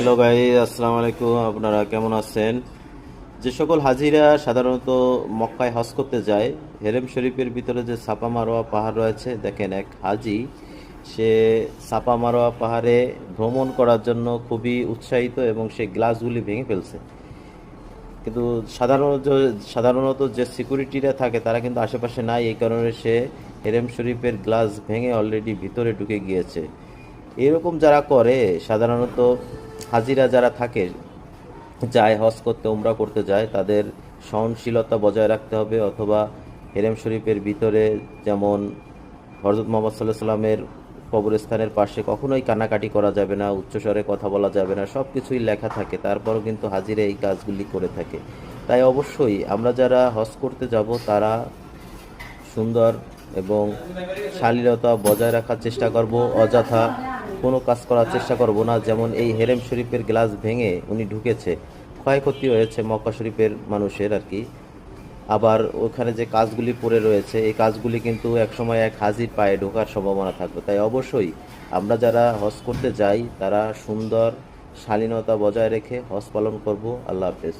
Hello ভাই আসসালামু আলাইকুম আপনারা কেমন আছেন? যে সকল হাজিরা সাধারণত মক্কায় হজ করতে যায়, হেরেম শরীফের ভিতরে যে সাপা মারোয়া পাহাড় রয়েছে, দেখেন এক হাজি, সে সাপা মারোয়া পাহাড়ে ভ্রমণ করার জন্য খুবই উৎসাহিত এবং সে গ্লাসগুলি ভেঙে ফেলছে। কিন্তু সাধারণত সাধারণত যে সিকিউরিটিরা থাকে, তারা কিন্তু আশেপাশে নাই, এই কারণে সে হেরেম শরীফের গ্লাস ভেঙে অলরেডি ভিতরে ঢুকে গিয়েছে। এরকম যারা করে, সাধারণত হাজিরা যারা থাকে, যায়, হজ করতে, উমরা করতে যায়, তাদের সহনশীলতা বজায় রাখতে হবে। অথবা হেরেম শরীফের ভিতরে যেমন হরজত মোহাম্মদ সাল্লাহ সাল্লামের কবরস্থানের পাশে কখনোই কানাকাটি করা যাবে না, উচ্চস্বরে কথা বলা যাবে না সব কিছুই লেখা থাকে, তারপরও কিন্তু হাজিরা এই কাজগুলি করে থাকে। তাই অবশ্যই আমরা যারা হজ করতে যাব, তারা সুন্দর এবং শালীনতা বজায় রাখার চেষ্টা করব, অযথা কোনো কাজ করার চেষ্টা করব না, যেমন এই হেরেম শরীফের গ্লাস ভেঙে উনি ঢুকেছে। ক্ষয়ক্ষতি হয়েছে মক্কা শরীফের মানুষের আর কি। আবার ওখানে যে কাজগুলি পড়ে রয়েছে, এই কাজগুলি কিন্তু একসময় এক হাজির পায়ে ঢোকার সম্ভাবনা থাকবে তাই অবশ্যই আমরা যারা হজ করতে যাই, তারা সুন্দর শালীনতা বজায় রেখে হজ পালন করব। আল্লাহ হাফেজ।